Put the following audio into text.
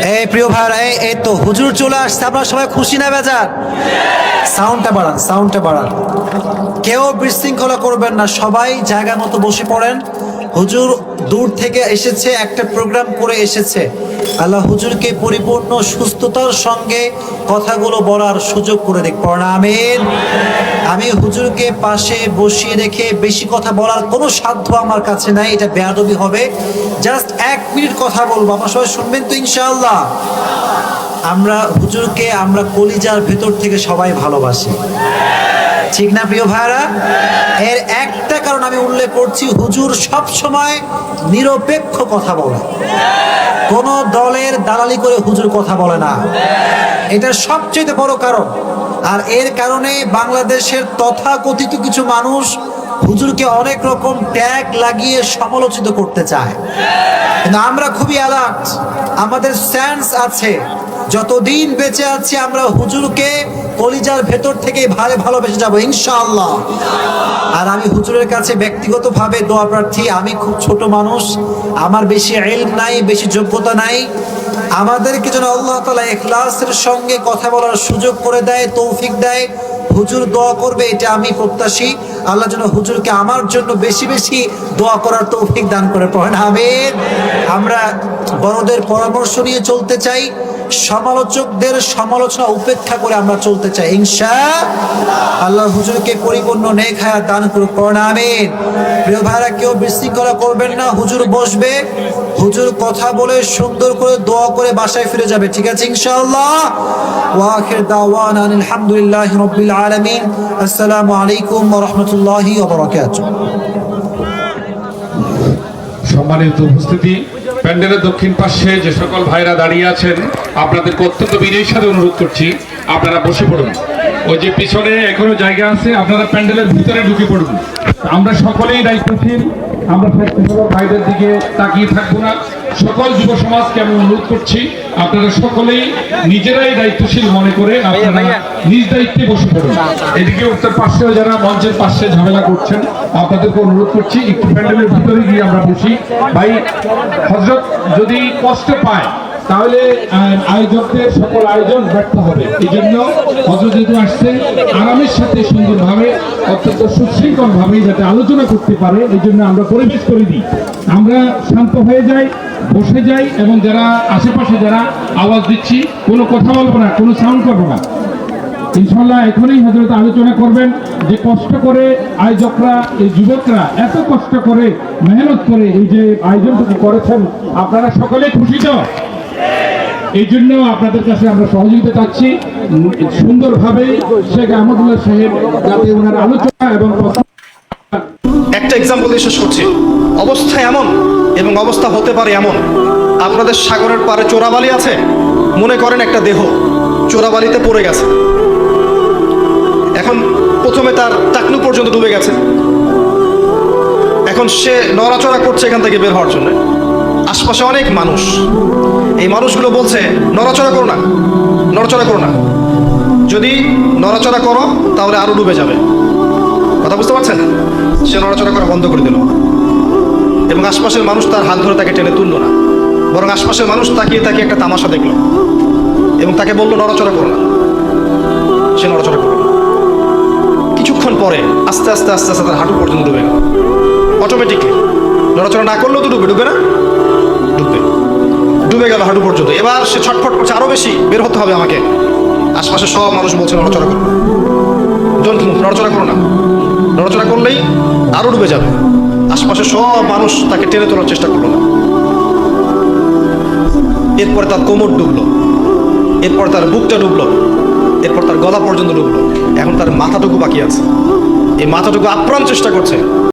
এই প্রিয় ভাইরা এই এই তো হুজুর চলে আসছে, আপনারা সবাই খুশি না বেজার? সাউন্ডটা বাড়ান সাউন্ডটা বাড়ান। কেউ বিশৃঙ্খলা করবেন না, সবাই জায়গা মতো বসে পড়েন। হুজুর দূর থেকে এসেছে, একটা প্রোগ্রাম করে এসেছে। আল্লাহ হুজুরকে পরিপূর্ণ সুস্থতার সঙ্গে কথাগুলো বলার সুযোগ করে দেখ আমিন। আমি হুজুরকে পাশে বসিয়ে রেখে বেশি কথা বলার কোনো সাধ্য আমার কাছে নাই, এটা বেয়াদবি হবে। জাস্ট এক মিনিট কথা বলব আমার সবাই শুনবেন তো ইনশাআল্লাহ। আমরা হুজুরকে আমরা কলিজার ভেতর থেকে সবাই ভালোবাসি। ঠিক না, প্রিয় ভাইরা এর একটা কারণ আমি উল্লেখ করছি, হুজুর সব সময় নিরপেক্ষ কথা বলে। কোন দলের দালালি করে হুজুর কথা বলে না। এটা সবচেয়ে বড় কারণ। আর এর কারণে বাংলাদেশের তথাকথিত কিছু মানুষ হুজুরকে অনেক রকম ট্যাগ লাগিয়ে সমালোচিত করতে চায়। কিন্তু আমরা খুবই অ্যালার্ট আমাদের সেন্স আছে। যতদিন বেঁচে আছি আমরা হুজুরকে কলিজার ভেতর থেকে ভালো ভালোবেসে যাব, ইনশাআল্লাহ। আর আমি হুজুরের কাছে ব্যক্তিগতভাবে দোয়া প্রার্থী, আমি খুব ছোট মানুষ, আমার বেশি এলম নাই, বেশি যোগ্যতা নাই। আমাদেরকে যেন আল্লাহ তালা এখলাসের সঙ্গে কথা বলার সুযোগ করে দেয়, তৌফিক দেয়। হুজুর দোয়া করবে, এটা আমি প্রত্যাশী। আল্লাহ যেন হুজুরকে আমার জন্য বেশি বেশি দোয়া করার তৌফিক দান করে, পড়েন, আমিন। আমরা বড়দের পরামর্শ নিয়ে চলতে চাই। সমালোচকদের সমালোচনা উপেক্ষা করে আমরা চলতে চাই। ইনশা আল্লাহ হুজুরকে পরিপূর্ণ নেক হায়াত দান করুক। আমিন। প্রিয় ভাইরা, কেউ বিশৃঙ্খলা করবেন না, হুজুর বসবে। হুজুর কথা বলে সুন্দর করে দোয়া করে বাসায় ফিরে যাবে। ঠিক আছে, ইনশাআল্লাহ? ওয়াখির দাওয়ান আলহামদুলিল্লাহ রব্বিল আলামিন। আসসালামু আলাইকুম ওয়া রাহমাতুল্লাহি ওয়া বারাকাতুহু। সম্মানিত উপস্থিতি প্যান্ডেলের দক্ষিণ পাশে যে সকল ভাইরা দাঁড়িয়ে আছেন আপনাদের অত্যন্ত বিনয়ের সাথে অনুরোধ করছি, আপনারা বসে পড়ুন। ওই যে পিছনে এখনও জায়গা আছে, আপনারা প্যান্ডেলের ভিতরে ঢুকে পড়ুন। আমরা সকলেই দায়িত্বশীল, আমরা ভাইদের দিকে তাকিয়ে থাকব না। সকল যুব সমাজকে আমি অনুরোধ করছি আপনারা সকলেই নিজেরাই দায়িত্বশীল মনে করে আপনারা নিজ দায়িত্বে বসে পড়ুন। এদিকে উত্তর পাশে যারা মঞ্চের পাশে ঝামেলা করছেন আপনাদেরকে অনুরোধ করছি একটু প্যান্ডেলের ভিতরে গিয়ে আমরা বসি। ভাই হজরত যদি কষ্ট পায় তাহলে আয়োজকদের সকল আয়োজন ব্যর্থ হবে। এই জন্য হজরত যেহেতু আসছে আরামের সাথে সুন্দরভাবে অত্যন্ত সুশৃঙ্খল ভাবে যাতে আলোচনা করতে পারে এই জন্য আমরা পরিবেশ করে দিই। আমরা শান্ত হয়ে যাই। বসে যাই এবং যারা আশেপাশে যারা আওয়াজ দিচ্ছি, কোনো কথা বলব না, কোনো সাউন্ড করব না। ইনশাল্লাহ এখনই হজরত আলোচনা করবেন যে কষ্ট করে আয়োজকরা, এই যুবকরা এত কষ্ট করে মেহনত করে এই যে আয়োজনটুকু করেছেন, আপনারা সকলে খুশি তো? এই জন্য আপনাদের কাছে আমরা সহযোগিতা চাচ্ছি। সুন্দরভাবে শেখ আহমদুল্লাহ সাহেব যাতে ওনার আলোচনা এবং একটা এক্সাম্পল দিয়ে শেষ করছি। অবস্থা এমন এবং অবস্থা হতে পারে এমন। আপনাদের সাগরের পারে চোরাবালি আছে? মনে করেন একটা দেহ, চোরাবালিতে পড়ে গেছে। এখন প্রথমে তার টাকনু পর্যন্ত ডুবে গেছে। এখন সে নড়াচড়া করছে এখান থেকে বের হওয়ার জন্য। আশপাশে অনেক মানুষ। এই মানুষগুলো বলছে, নড়াচড়া করো না, নড়াচড়া করো না। যদি নড়াচড়া করো, তাহলে আরও ডুবে যাবে। কথা বুঝতে পারছেন? সে নড়াচড়া করা বন্ধ করে দিল। এবং আশপাশের মানুষ তার হাত ধরে তাকে টেনে তুললো না। বরং আশপাশের মানুষ তাকিয়ে তাকিয়ে একটা তামাশা দেখল এবং তাকে বলল, নড়াচড়া করো না। সে নড়াচড়া করল কিছুক্ষণ পরে আস্তে আস্তে আস্তে আস্তে তার হাঁটু পর্যন্ত ডুবে গেল। অটোমেটিকলি নড়াচড়া না করলেও তো ডুবে ডুবে না? ডুববে। ডুবে গেল হাঁটু পর্যন্ত। এবার সে ছটফট করছে আরও বেশি, বের হতে হবে আমাকে। আশপাশে সব মানুষ বলছে, নড়াচড়া করো ডোন্ট মুভ নড়াচড়া করো না। নড়াচড়া করলেই আরও ডুবে যাবে। আশপাশে সব মানুষ তাকে টেনে তোলার চেষ্টা করল না। এরপরে তার কোমর ডুবলো। এরপর তার বুকটা ডুবলো। এরপর তার গলা পর্যন্ত ডুবলো। এখন তার মাথাটুকু বাকি আছে। এই মাথাটুকু আপ্রাণ চেষ্টা করছে।